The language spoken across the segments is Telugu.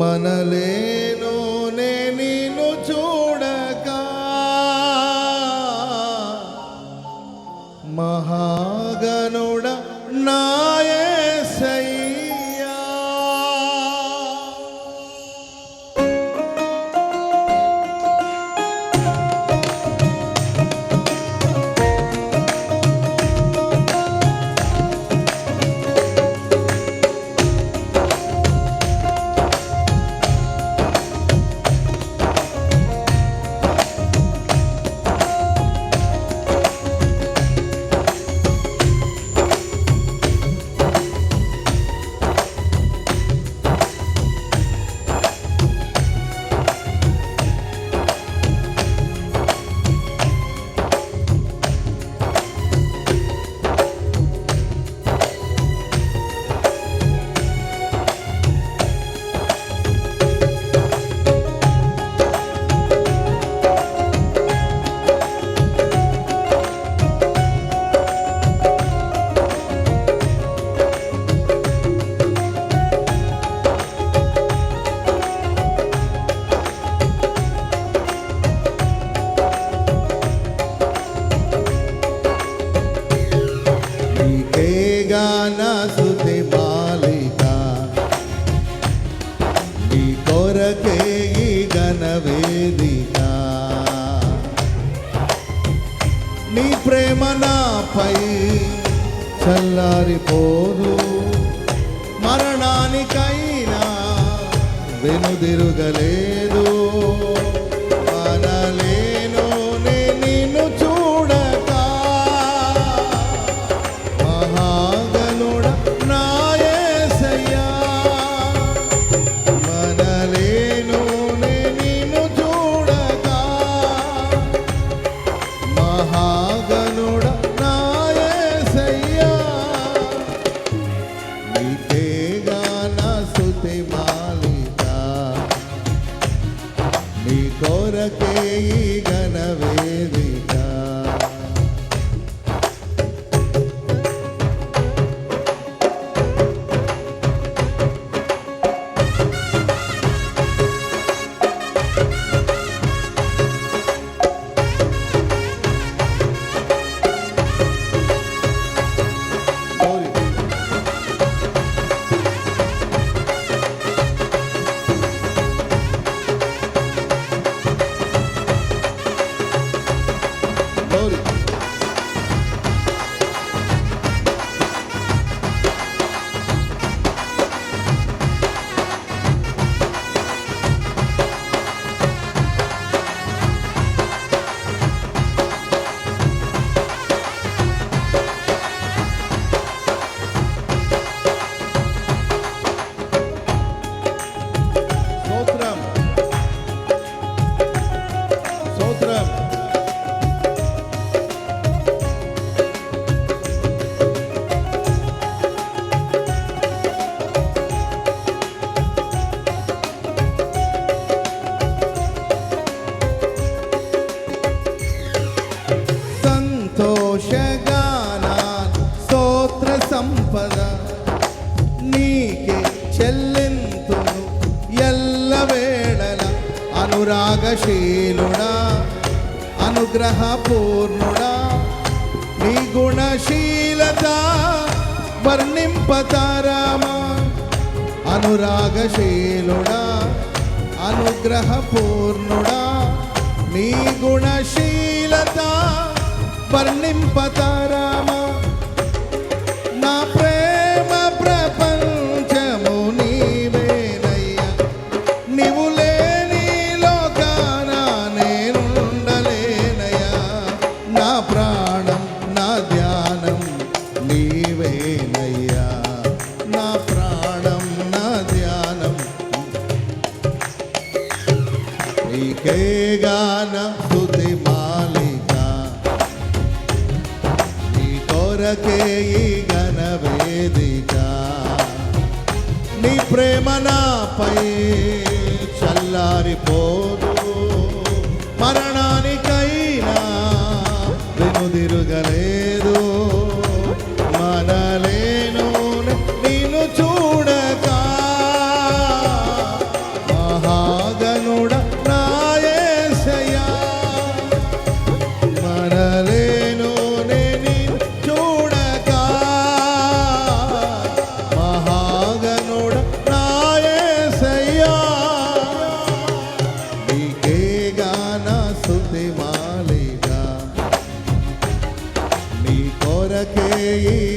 మనలేనో వెలుగలేదు గుణశీలుడా అనుగ్రహపూర్ణుడా నీ గుణశీలత వర్ణింపతారామా అనురాగశీలుడా అనుగ్రహపూర్ణుడా నీ గుణశీలత వర్ణింపతారామా కొరకే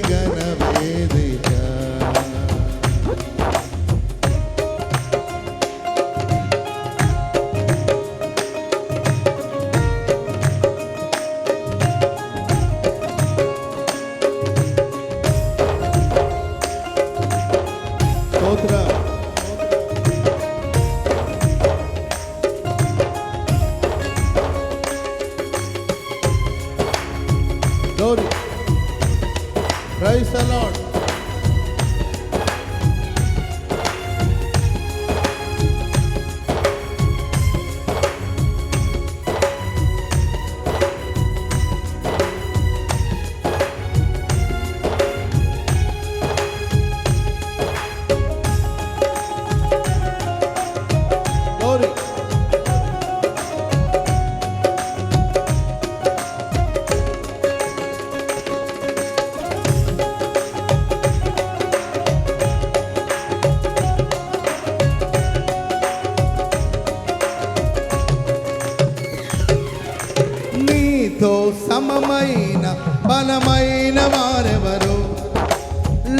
నీతో సమమైన బలమైన వారెవరు?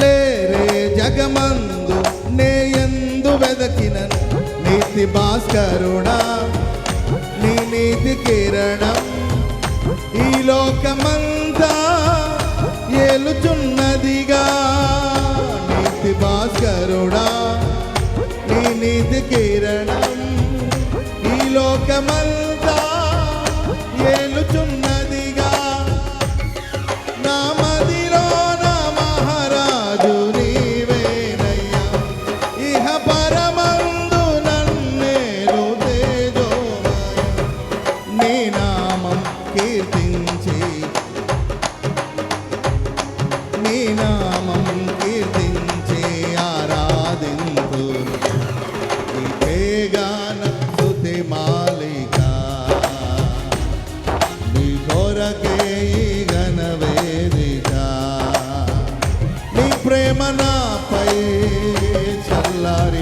లేరే జగమందు నే ఎందు వెదకిన నీతి భాస్కరుడా నీ నీతి కిరణం. ఈ లోకమంతా ఏలుచున్నదిగా. నీతి భాస్కరుడా నీ నీతి కిరణం. ఈ లోకమంతా ఏలుచున్నదిగా నా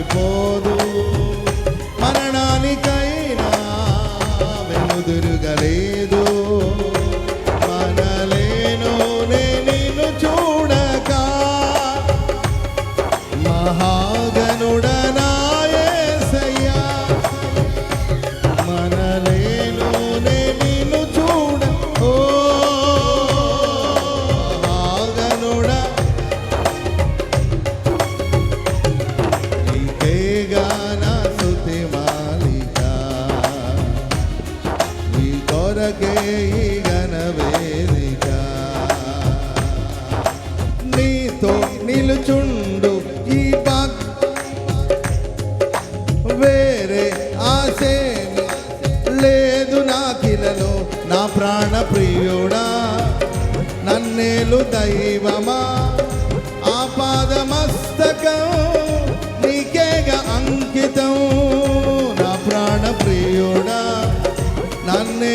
చల్లారిపోదు కొరకే ఈ గణ నీతో నిలుచుండు ఈ భక్ వేరే ఆశేమి లేదు నాకిలలో నా ప్రాణ ప్రియుడా నన్నేలు దైవమా ఆపాదమస్తకం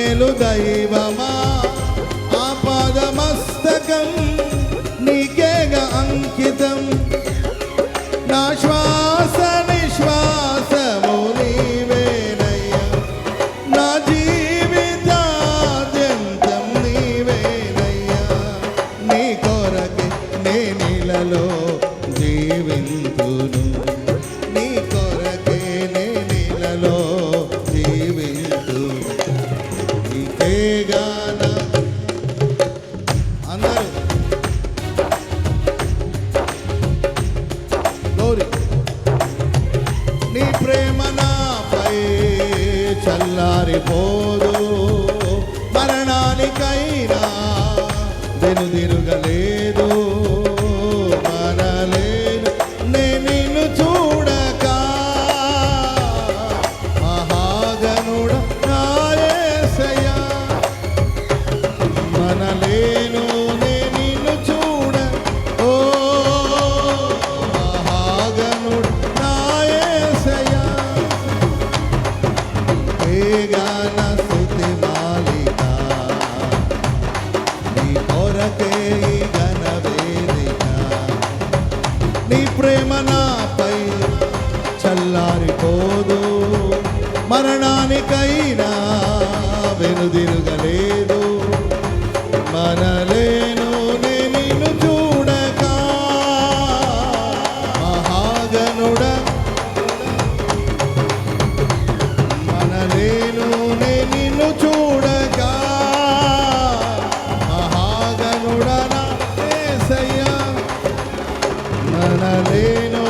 మేలు దైవమా? ఆపాదమస్తకం నీకేగా అంకితం. నా శ్వాస చల్లారిపోదు మరణానికైనా వెనుదిరుగలేదు మనలేను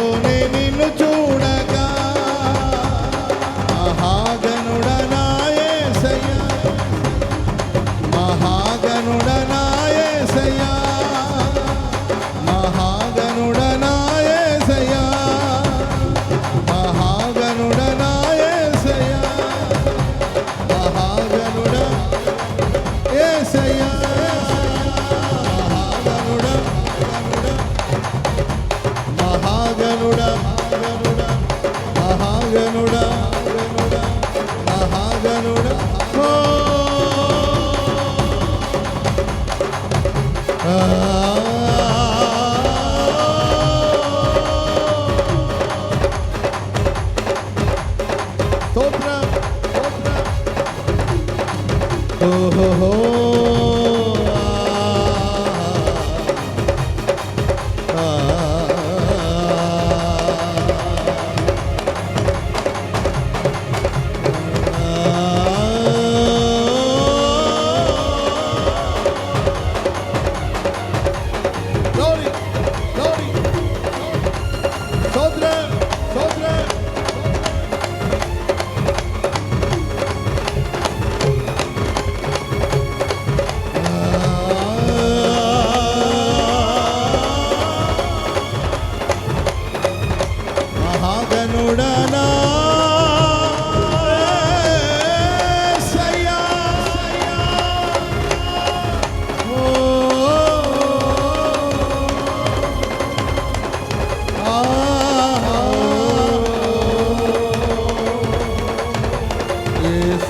మహాగణుడ ఓ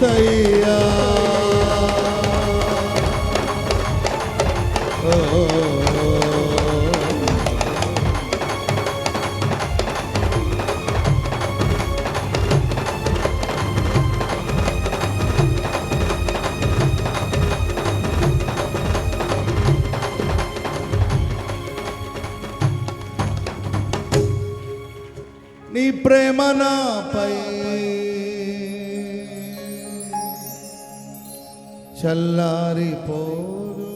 యేసయ్యా నీ చల్లారిపోరు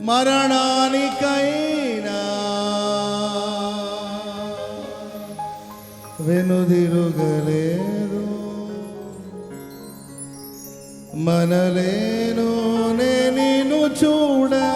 మరణానికైనా వెనుదిరుగలేదు. మనలేను నేను చూడా.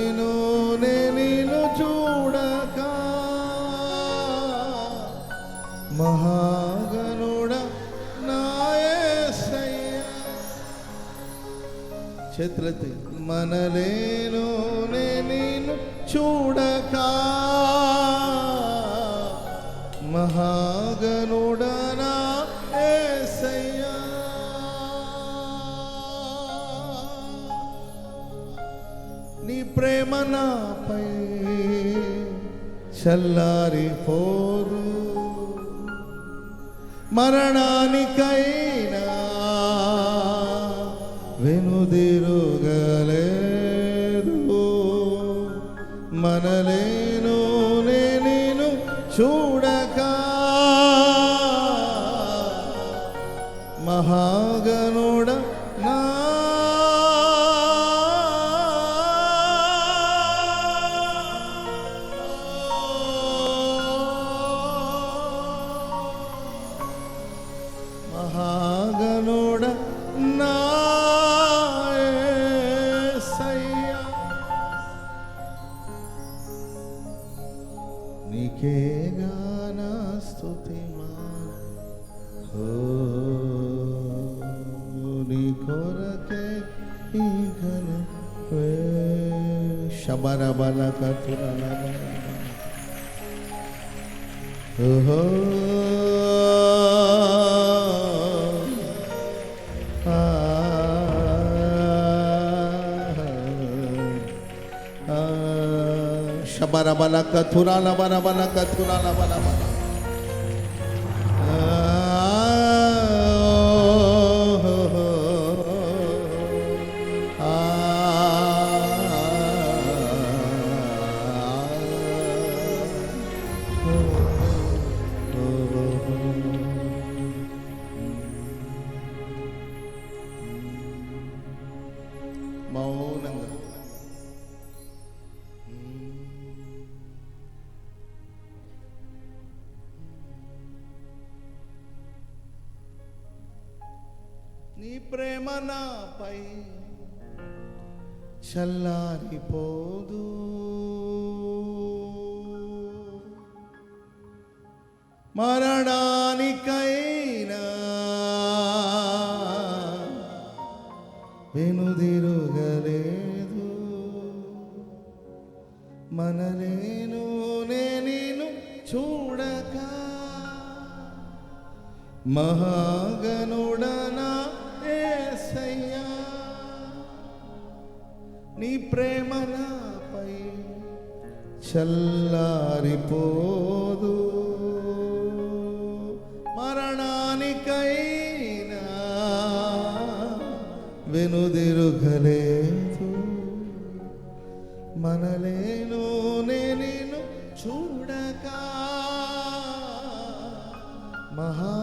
చేతులెత్తి మనలేను నేను చూడక. మహాగనుడనా ఏసయ్యా. నీ ప్రేమ నాపై చల్లారిపోరు. మరణానికై వెనుదిరుగలేదు রাতে ইখানা সাবারা বালা কাতুরা ওহো Shabarabalaka, Turalabalaka, Turalabalaka. ప్రేమ నాపై చల్లారిపోదు. మరణానికైనా వెనుదిరుగలేదు. మనలేను నేను చూడక మహా చల్లారిపోదు. మరణానికైనా వెనుదిరుగలేదు. మనలేను నేను చూడక. మహా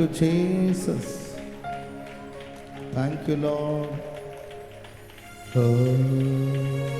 you, Jesus. Thank you, Lord. Oh.